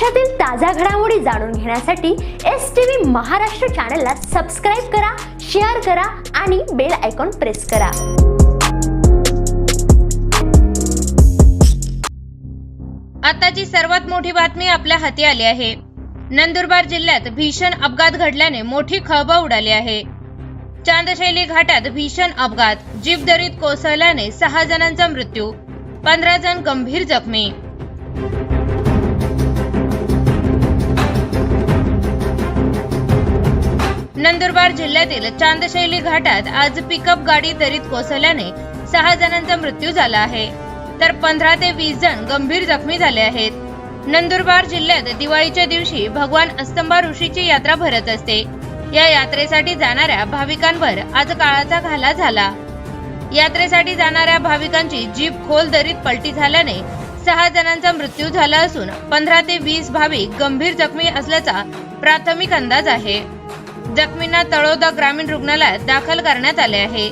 महाराष्ट्रातील ताज्या घडामोडी जाणून घेण्यासाठी एस टी व्ही महाराष्ट्र चॅनलला सबस्क्राईब करा शेअर करा आणि बेल आयकॉन प्रेस करा. आताची सर्वात मोठी बातमी आपल्या हाती आली आहे. नंदुरबार जिल्ह्यात भीषण अपघात घडल्याने मोठी खळबळ उडाली आहे. चांदशैली घाटात भीषण अपघात जीप दरीत कोसळल्याने सहा जणांचा मृत्यू पंधरा जण गंभीर जखमी. नंदुरबार जिल्ह्यातील चांदशैली घाटात आज पिकअप गाडी दरीत कोसळल्याने सहा जणांचा मृत्यू झाला आहे. तर पंधरा ते वीस जण गंभीर जखमी झाले आहेत. नंदुरबार जिल्ह्यात दिवाळीच्या दिवशी भगवान अस्तंबा ऋषीची यात्रा भरत असते. या यात्रेसाठी जाणाऱ्या भाविकांवर आज काळाचा घाला झाला. यात्रेसाठी जाणाऱ्या भाविकांची जीप खोल दरीत पलटी झाल्याने सहा जणांचा मृत्यू झाला असून पंधरा ते वीस भाविक गंभीर जखमी असल्याचा प्राथमिक अंदाज आहे. जखमींना तळोदा ग्रामीण रुग्णालयात दाखल करण्यात आले आहे.